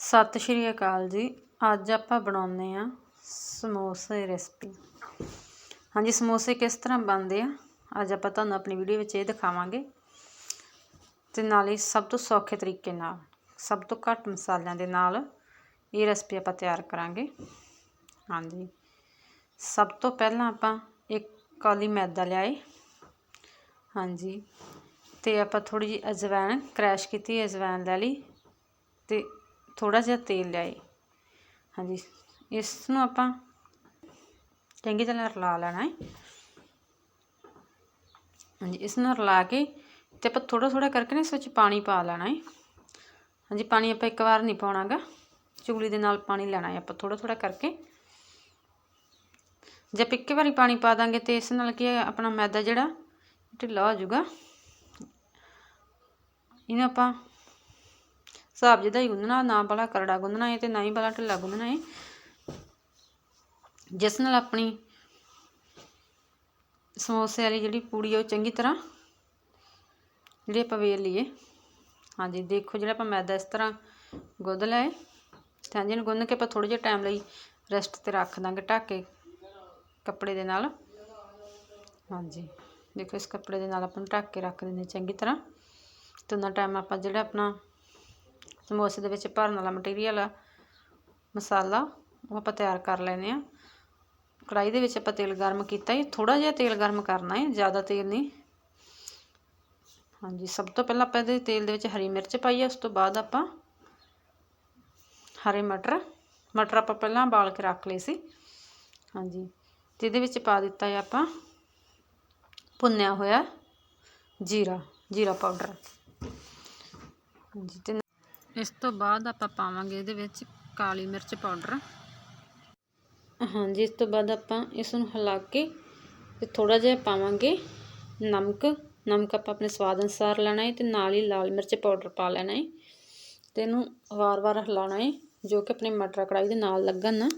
ਸਤਿ ਸ਼੍ਰੀ ਅਕਾਲ ਜੀ। ਅੱਜ ਆਪਾਂ ਬਣਾਉਂਦੇ ਆ ਸਮੋਸੇ ਰੈਸਪੀ। ਹਾਂਜੀ, ਸਮੋਸੇ ਕਿਸ ਤਰ੍ਹਾਂ ਬਣਦੇ ਆ? ਅੱਜ ਆਪਾਂ ਤੁਹਾਨੂੰ ਆਪਣੀ ਵੀਡੀਓ ਵਿੱਚ ਇਹ ਦਿਖਾਵਾਂਗੇ। ਤੇ ਹੀ ਸਭ ਤੋਂ ਸੌਖੇ ਤਰੀਕੇ ਨਾਲ, ਸਭ ਤੋਂ ਘੱਟ ਮਸਾਲਿਆਂ ਦੇ ਨਾਲ ਇਹ ਰੈਸਪੀ ਆਪਾਂ ਤਿਆਰ ਕਰਾਂਗੇ। ਹਾਂਜੀ। ਸਭ ਤੋਂ ਪਹਿਲਾਂ ਆਪਾਂ ਇੱਕ ਕੌਲੀ ਮੈਦਾ ਲਿਆਏ। ਹਾਂਜੀ। ਤੇ ਆਪਾਂ ਥੋੜੀ ਜਿਹੀ ਅਜਵਾਇਣ ਕ੍ਰੈਸ਼ ਕੀਤੀ ਅਜਵਾਇਣ ਲੈ ਲਈ। ਤੇ ਥੋੜਾ ਜਿਹਾ ਤੇਲ ਲਿਆਏ। ਹਾਂਜੀ, ਇਸ ਨੂੰ ਆਪਾਂ ਚੰਗੀ ਤਰ੍ਹਾਂ ਰਲਾ ਲੈਣਾ ਹੈ। ਹਾਂਜੀ, ਇਸ ਨੂੰ ਰਲਾ ਕੇ ਤੇ ਆਪਾਂ ਥੋੜਾ ਥੋੜਾ ਕਰਕੇ ਨਾ ਇਸ ਵਿੱਚ ਪਾਣੀ ਪਾ ਲੈਣਾ ਹੈ। ਹਾਂਜੀ, ਪਾਣੀ ਆਪਾਂ ਇੱਕ ਵਾਰ ਨਹੀਂ ਪਾਉਣਾਗਾ। ਚੁਗਲੀ ਦੇ ਨਾਲ ਪਾਣੀ ਲੈਣਾ ਹੈ ਆਪਾਂ ਥੋੜਾ ਥੋੜਾ ਕਰਕੇ। ਜੇ ਆਪਾਂ ਇੱਕੇ ਵਾਰੀ ਪਾਣੀ ਪਾ ਦਾਂਗੇ ਤੇ ਇਸ ਨਾਲ ਕੀ ਹੈ, ਆਪਣਾ ਮੈਦਾ ਜਿਹੜਾ ਢਿੱਲਾ ਹੋ ਜਾਊਗਾ। ਇਹਨੂੰ ਆਪਾਂ ਹਿਸਾਬ ਜਿਹਦਾ ਹੀ ਗੁੰਨਣਾ, ਨਾ ਬੜਾ ਕਰੜਾ ਗੁੰਨਣਾ ਹੈ ਤੇ ਨਾ ਹੀ ਬੜਾ ਢਿੱਲਾ ਗੁੰਨਣਾ ਹੈ ਜਿਸ ਨਾਲ ਆਪਣੀ ਸਮੋਸੇ ਵਾਲੀ ਜਿਹੜੀ ਪੂੜੀ ਹੈ ਉਹ ਚੰਗੀ ਤਰ੍ਹਾਂ ਜਿਹੜੀ ਆਪਾਂ ਵੇਲ ਲਈਏ। ਹਾਂਜੀ, ਦੇਖੋ ਜਿਹੜਾ ਆਪਾਂ ਮੈਦਾ ਇਸ ਤਰ੍ਹਾਂ ਗੁੱਦ ਲਏ ਤੇ ਹਾਂਜੀ ਇਹਨੂੰ ਗੁੰਨ ਕੇ ਆਪਾਂ ਥੋੜਾ ਜਿਹਾ ਟਾਈਮ ਲਈ ਰੈਸਟ ਤੇ ਰੱਖ ਦਾਂਗੇ ਢੱਕ ਕੇ ਕੱਪੜੇ ਦੇ ਨਾਲ। ਹਾਂਜੀ, ਦੇਖੋ ਇਸ ਕੱਪੜੇ ਦੇ ਨਾਲ ਆਪਾਂ ਨੂੰ ਢੱਕ ਕੇ ਰੱਖ ਦਿੰਦੇ ਚੰਗੀ ਤਰ੍ਹਾਂ। ਤੇ ਉਹਨਾਂ ਟਾਈਮ ਆਪਾਂ ਜਿਹੜਾ ਆਪਣਾ ਸਮੋਸੇ ਦੇ ਵਿੱਚ ਭਰਨ ਵਾਲਾ ਮਟੀਰੀਅਲ ਆ, ਮਸਾਲਾ, ਉਹ ਆਪਾਂ ਤਿਆਰ ਕਰ ਲੈਨੇ ਆ ਕੜਾਈ ਦੇ ਵਿੱਚ ਆਪਾਂ ਤੇਲ ਗਰਮ ਕੀਤਾ ਹੈ ਥੋੜਾ ਜਿਹਾ ਤੇਲ ਗਰਮ ਕਰਨਾ ਹੈ, ਜ਼ਿਆਦਾ ਤੇਲ ਨਹੀਂ। ਹਾਂਜੀ, ਸਭ ਤੋਂ ਪਹਿਲਾਂ ਆਪਾਂ ਇਹਦੇ ਤੇਲ ਦੇ ਵਿੱਚ ਹਰੀ ਮਿਰਚ ਪਾਈ ਹੈ ਉਸ ਤੋਂ ਬਾਅਦ ਆਪਾਂ ਹਰੇ ਮਟਰ ਮਟਰ ਆਪਾਂ ਪਹਿਲਾਂ ਬਾਲ ਕੇ ਰੱਖ ਲਏ ਸੀ। ਹਾਂਜੀ ਤੇ ਇਹਦੇ ਵਿੱਚ ਪਾ ਦਿੱਤਾ ਹੈ ਆਪਾਂ ਭੁੰਨਿਆ ਹੋਇਆ ਜੀਰਾ ਜੀਰਾ ਪਾਊਡਰ ਹਾਂਜੀ, ਤੇ ਇਸ ਤੋਂ ਬਾਅਦ ਆਪਾਂ ਪਾਵਾਂਗੇ ਇਹਦੇ ਵਿੱਚ ਕਾਲੀ ਮਿਰਚ ਪਾਊਡਰ। ਹਾਂਜੀ, ਇਸ ਤੋਂ ਬਾਅਦ ਆਪਾਂ ਇਸ ਨੂੰ ਹਿਲਾ ਕੇ ਤੇ ਥੋੜਾ ਜਿਹਾ ਪਾਵਾਂਗੇ ਨਮਕ। ਨਮਕ ਆਪਾਂ ਆਪਣੇ ਸਵਾਦ ਅਨੁਸਾਰ ਲੈਣਾ ਹੈ ਤੇ ਨਾਲ ਹੀ ਲਾਲ ਮਿਰਚ ਪਾਊਡਰ ਪਾ ਲੈਣਾ ਹੈ ਤੇ ਇਹਨੂੰ ਵਾਰ-ਵਾਰ ਹਿਲਾਉਣਾ ਹੈ ਜੋ ਕਿ ਆਪਣੇ ਮਟਰ ਕੜਾਈ ਦੇ ਨਾਲ ਲੱਗਣ। ਨਾ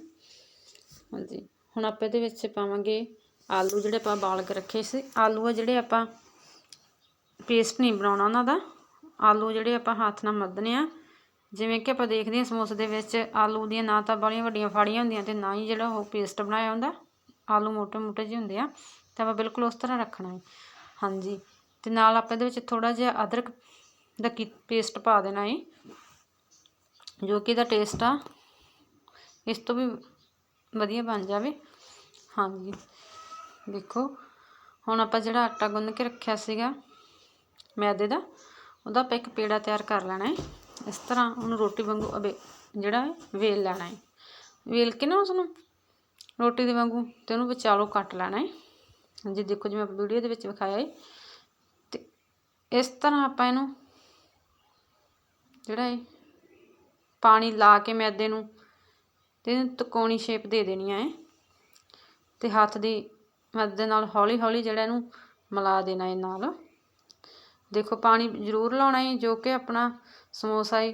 ਹਾਂਜੀ, ਹੁਣ ਆਪਾਂ ਇਹਦੇ ਵਿੱਚ ਪਾਵਾਂਗੇ ਆਲੂ ਜਿਹੜੇ ਆਪਾਂ ਬਾਲ ਕੇ ਰੱਖੇ ਸੀ। ਆਲੂ ਆ ਜਿਹੜੇ ਆਪਾਂ ਪੇਸਟ ਨਹੀਂ ਬਣਾਉਣਾ ਉਹਨਾਂ ਦਾ। ਆਲੂ ਜਿਹੜੇ ਆਪਾਂ ਹੱਥ ਨਾਲ ਮੱਧਨੇ ਆ ਜਿਵੇਂ ਕਿ ਆਪਾਂ ਦੇਖਦੇ ਹਾਂ ਸਮੋਸੇ ਦੇ ਵਿੱਚ ਆਲੂ ਦੀਆਂ ਨਾ ਤਾਂ ਬੜੀਆਂ ਵੱਡੀਆਂ ਫਾੜੀਆਂ ਹੁੰਦੀਆਂ ਤੇ ਨਾ ਹੀ ਜਿਹੜਾ ਉਹ ਪੇਸਟ ਬਣਾਇਆ ਹੁੰਦਾ, ਆਲੂ ਮੋਟੇ-ਮੋਟੇ ਜਿਹੇ ਹੁੰਦੇ ਆ, ਤਾਂ ਆਪਾਂ ਬਿਲਕੁਲ ਉਸ ਤਰ੍ਹਾਂ ਰੱਖਣਾ ਹੈ। ਹਾਂਜੀ, ਤੇ ਨਾਲ ਆਪਾਂ ਇਹਦੇ ਵਿੱਚ ਥੋੜਾ ਜਿਹਾ ਅਦਰਕ ਦਾ ਪੇਸਟ ਪਾ ਦੇਣਾ ਹੈ, ਜੋ ਕਿ ਇਹਦਾ ਟੇਸਟ ਆ, ਇਸ ਤੋਂ ਵੀ ਵਧੀਆ ਬਣ ਜਾਵੇ। ਹਾਂਜੀ, ਦੇਖੋ, ਹੁਣ ਆਪਾਂ ਜਿਹੜਾ ਆਟਾ ਗੁੰਨ ਕੇ ਰੱਖਿਆ ਸੀਗਾ ਮੈਦੇ ਦਾ, ਉਹਦਾ ਆਪਾਂ ਇੱਕ ਪੇੜਾ ਤਿਆਰ ਕਰ ਲੈਣਾ ਹੈ। ਇਸ ਤਰ੍ਹਾਂ ਉਹਨੂੰ ਰੋਟੀ ਵਾਂਗੂ, ਅਬੇ ਜਿਹੜਾ ਹੈ, ਵੇਲ ਲੈਣਾ ਹੈ। ਵੇਲ ਕੇ ਨਾ ਉਸ ਨੂੰ ਰੋਟੀ ਦੇ ਵਾਂਗੂ ਤੇ ਉਹਨੂੰ ਵਿਚਾਲੋ ਕੱਟ ਲੈਣਾ ਹੈ। ਹਾਂਜੀ ਦੇਖੋ ਜਿਵੇਂ ਆਪਾਂ ਵੀਡੀਓ ਦੇ ਵਿੱਚ ਵਿਖਾਇਆ ਹੈ, ਤੇ ਇਸ ਤਰ੍ਹਾਂ ਆਪਾਂ ਇਹਨੂੰ ਜਿਹੜਾ ਹੈ, ਪਾਣੀ ਲਾ ਕੇ ਮੈਦੇ ਨੂੰ ਤੇ ਇਹਨੂੰ ਤਕੋਣੀ ਸ਼ੇਪ ਦੇ ਦੇਣੀ ਹੈ। ਤੇ ਹੱਥ ਦੀ ਮਦਦ ਦੇ ਨਾਲ ਹੌਲੀ ਹੌਲੀ ਜਿਹੜਾ ਇਹਨੂੰ ਮਿਲਾ ਦੇਣਾ ਹੈ ਨਾਲ। ਦੇਖੋ ਪਾਣੀ ਜ਼ਰੂਰ ਲਾਉਣਾ ਹੈ, ਜੋ ਕਿ ਆਪਣਾ ਸਮੋਸਾ ਹੈ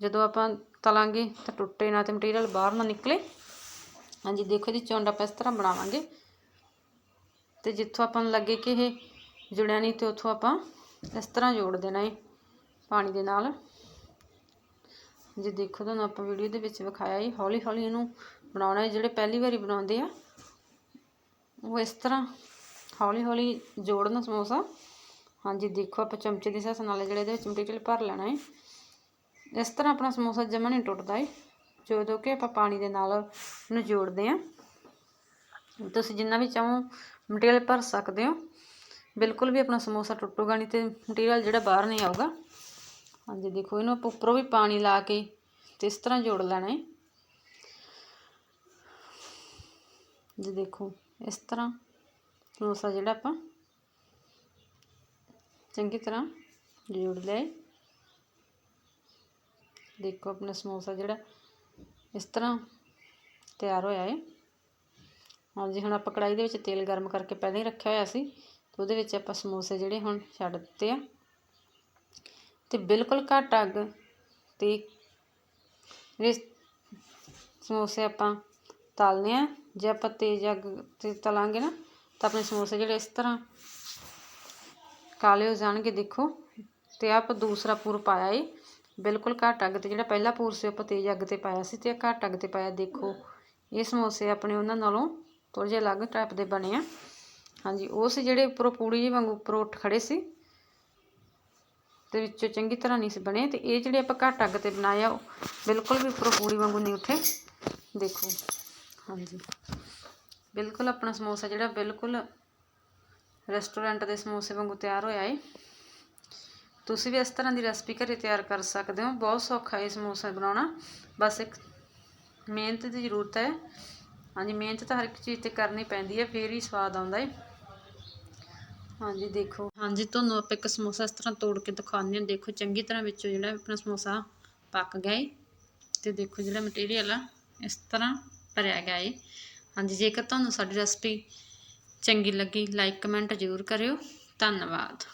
ਜਦੋਂ ਆਪਾਂ ਤਲਾਂਗੇ ਤਾਂ ਟੁੱਟੇ ਨਾ ਤੇ ਮਟੀਰੀਅਲ ਬਾਹਰ ਨਾ ਨਿਕਲੇ। ਹਾਂਜੀ, ਦੇਖੋ ਜੀ, ਚੌਂਡਾ ਆਪਾਂ ਇਸ ਤਰ੍ਹਾਂ ਬਣਾਵਾਂਗੇ। ਤੇ ਜਿੱਥੋਂ ਆਪਾਂ ਨੂੰ ਲੱਗੇ ਕਿ ਇਹ ਜੁੜਿਆ ਨਹੀਂ ਤੇ ਉੱਥੋਂ ਆਪਾਂ ਇਸ ਤਰ੍ਹਾਂ ਜੋੜ ਦੇਣਾ ਏ ਪਾਣੀ ਦੇ ਨਾਲ। ਜੀ, ਦੇਖੋ, ਤੁਹਾਨੂੰ ਆਪਾਂ ਵੀਡੀਓ ਦੇ ਵਿੱਚ ਵਿਖਾਇਆ ਹੈ ਹੌਲੀ ਹੌਲੀ ਇਹਨੂੰ ਬਣਾਉਣਾ ਏ। ਜਿਹੜੇ ਪਹਿਲੀ ਵਾਰੀ ਬਣਾਉਂਦੇ ਆ, ਉਹ ਇਸ ਤਰ੍ਹਾਂ ਹੌਲੀ ਹੌਲੀ ਜੋੜਨਾ ਸਮੋਸਾ। ਹਾਂਜੀ, ਦੇਖੋ, ਆਪਾਂ ਚਮਚੇ ਦੇ ਹਿਸਾਬ ਨਾਲ ਜਿਹੜੇ ਇਹਦੇ ਵਿੱਚ ਮਟੀਰੀਅਲ ਭਰ ਲੈਣਾ ਏ। ਇਸ ਤਰ੍ਹਾਂ ਆਪਣਾ ਸਮੋਸਾ ਜਮਾ ਨਹੀਂ ਟੁੱਟਦਾ ਏ। ਜਦੋਂ ਕਿ ਆਪਾਂ ਪਾਣੀ ਦੇ ਨਾਲ ਇਹਨੂੰ ਜੋੜਦੇ ਆ। ਤੁਸੀਂ ਜਿੰਨਾ ਵੀ ਚਾਹੋ ਮਟੀਰੀਅਲ ਭਰ ਸਕਦੇ ਹੋ। ਬਿਲਕੁਲ ਵੀ ਆਪਣਾ ਸਮੋਸਾ ਟੁੱਟੂਗਾ ਨਹੀਂ ਤੇ ਮਟੀਰੀਅਲ ਜਿਹੜਾ ਬਾਹਰ ਨਹੀਂ ਆਊਗਾ। ਹਾਂਜੀ, ਦੇਖੋ ਇਹਨੂੰ ਆਪਾਂ ਉੱਪਰੋਂ ਵੀ ਪਾਣੀ ਲਾ ਕੇ ਤੇ ਇਸ ਤਰ੍ਹਾਂ ਜੋੜ ਲੈਣਾ ਹੈ ਜੀ, ਦੇਖੋ ਇਸ ਤਰ੍ਹਾਂ ਸਮੋਸਾ ਜਿਹੜਾ ਆਪਾਂ ਚੰਗੀ ਤਰ੍ਹਾਂ ਜੋੜ ਲਿਆ ਦੇਖੋ ਆਪਣਾ ਸਮੋਸਾ ਜਿਹੜਾ ਇਸ ਤਰ੍ਹਾਂ ਤਿਆਰ ਹੋਇਆ ਹੈ ਹਾਂਜੀ ਹੁਣ ਆਪਾਂ ਕੜਾਈ ਦੇ ਵਿੱਚ ਤੇਲ ਗਰਮ ਕਰਕੇ ਪਹਿਲਾਂ ਹੀ ਰੱਖਿਆ ਹੋਇਆ ਸੀ ਤੇ ਉਹਦੇ ਵਿੱਚ ਆਪਾਂ ਸਮੋਸੇ ਜਿਹੜੇ ਹੁਣ ਛੱਡ ਦਿੱਤੇ ਆ। ਤੇ ਬਿਲਕੁਲ ਘੱਟ ਅੱਗ ਤੇ ਇਹ ਸਮੋਸੇ ਆਪਾਂ ਤਲਨੇ ਆ। ਜੇ ਆਪਾਂ ਤੇਜ਼ ਅੱਗ ਤੇ ਤਲਾਂਗੇ ਨਾ ਤਾਂ ਆਪਣੇ ਸਮੋਸੇ ਜਿਹੜੇ ਇਸ ਤਰ੍ਹਾਂ ਕਾਲੇ ਹੋ ਜਾਣਗੇ ਦੇਖੋ। ਤੇ ਆਪ ਦੂਸਰਾ ਪੂਰ ਪਾਇਆ ਏ। ਬਿਲਕੁਲ ਘੱਟ ਅੱਗ ਤੇ, ਜਿਹੜਾ ਪਹਿਲਾ ਪੂਰ ਸੀ, ਆਪਾਂ ਤੇਜ਼ ਅੱਗ ਤੇ ਪਾਇਆ ਸੀ ਤੇ ਘੱਟ ਅੱਗ ਤੇ ਪਾਇਆ। ਦੇਖੋ, ਇਹ ਸਮੋਸੇ ਆਪਣੇ ਉਹਨਾਂ ਨਾਲੋਂ ਥੋੜ੍ਹੇ ਜਿਹੇ ਅਲੱਗ ਟਾਈਪ ਦੇ ਬਣੇ ਆ। ਹਾਂਜੀ, ਉਹ ਸੀ ਜਿਹੜੇ ਉੱਪਰੋਂ ਪੂੜੀ ਜਿਹੀ ਵਾਂਗੂ ਉੱਪਰੋਂ ਉੱਠ ਖੜੇ ਸੀ। ਤੇ ਵਿੱਚੋਂ ਚੰਗੀ ਤਰ੍ਹਾਂ ਨਹੀਂ ਸੀ ਬਣੇ ਤੇ ਇਹ ਜਿਹੜੇ ਆਪਾਂ ਘੱਟ ਅੱਗ ਤੇ ਬਣਾਏ ਆ, ਉਹ ਬਿਲਕੁਲ ਵੀ ਉੱਪਰੋਂ ਪੂੜੀ ਵਾਂਗੂ ਨਹੀਂ ਉੱਠੇ। ਦੇਖੋ, ਹਾਂਜੀ। ਬਿਲਕੁਲ ਆਪਣਾ ਸਮੋਸਾ ਜਿਹੜਾ ਬਿਲਕੁਲ ਰੈਸਟੋਰੈਂਟ ਦੇ ਸਮੋਸੇ ਵਾਂਗੂ ਤਿਆਰ ਹੋਇਆ ਏ। ਤੁਸੀਂ ਵੀ ਇਸ ਤਰ੍ਹਾਂ ਦੀ ਰੈਸਪੀ ਘਰੇ ਤਿਆਰ ਕਰ ਸਕਦੇ ਹੋ। ਬਹੁਤ ਸੌਖਾ ਹੈ ਸਮੋਸਾ ਬਣਾਉਣਾ। ਬਸ ਇੱਕ ਮਿਹਨਤ ਦੀ ਜ਼ਰੂਰਤ ਹੈ। ਹਾਂਜੀ, ਮਿਹਨਤ ਤਾਂ ਹਰ ਇੱਕ ਚੀਜ਼ ਤੇ ਕਰਨੀ ਪੈਂਦੀ ਹੈ, ਫੇਰ ਹੀ ਸਵਾਦ ਆਉਂਦਾ ਹੈ। ਹਾਂਜੀ, ਦੇਖੋ। ਹਾਂਜੀ, ਤੁਹਾਨੂੰ ਆਪਾਂ ਇੱਕ ਸਮੋਸਾ ਇਸ ਤਰ੍ਹਾਂ ਤੋੜ ਕੇ ਦਿਖਾਉਂਦੇ ਹਾਂ। ਦੇਖੋ, ਚੰਗੀ ਤਰ੍ਹਾਂ ਵਿੱਚੋਂ ਜਿਹੜਾ ਆਪਣਾ ਸਮੋਸਾ ਪੱਕ ਗਿਆ ਏ। ਤੇ ਦੇਖੋ, ਜਿਹੜਾ ਮਟੀਰੀਅਲ ਆ, ਇਸ ਤਰ੍ਹਾਂ ਭਰਿਆ ਗਿਆ ਏ। ਹਾਂਜੀ, ਜੇਕਰ ਤੁਹਾਨੂੰ ਸਾਡੀ ਰੈਸਪੀ ਚੰਗੀ ਲੱਗੀ ਲਾਈਕ ਕਮੈਂਟ ਜ਼ਰੂਰ ਕਰਿਓ। ਧੰਨਵਾਦ।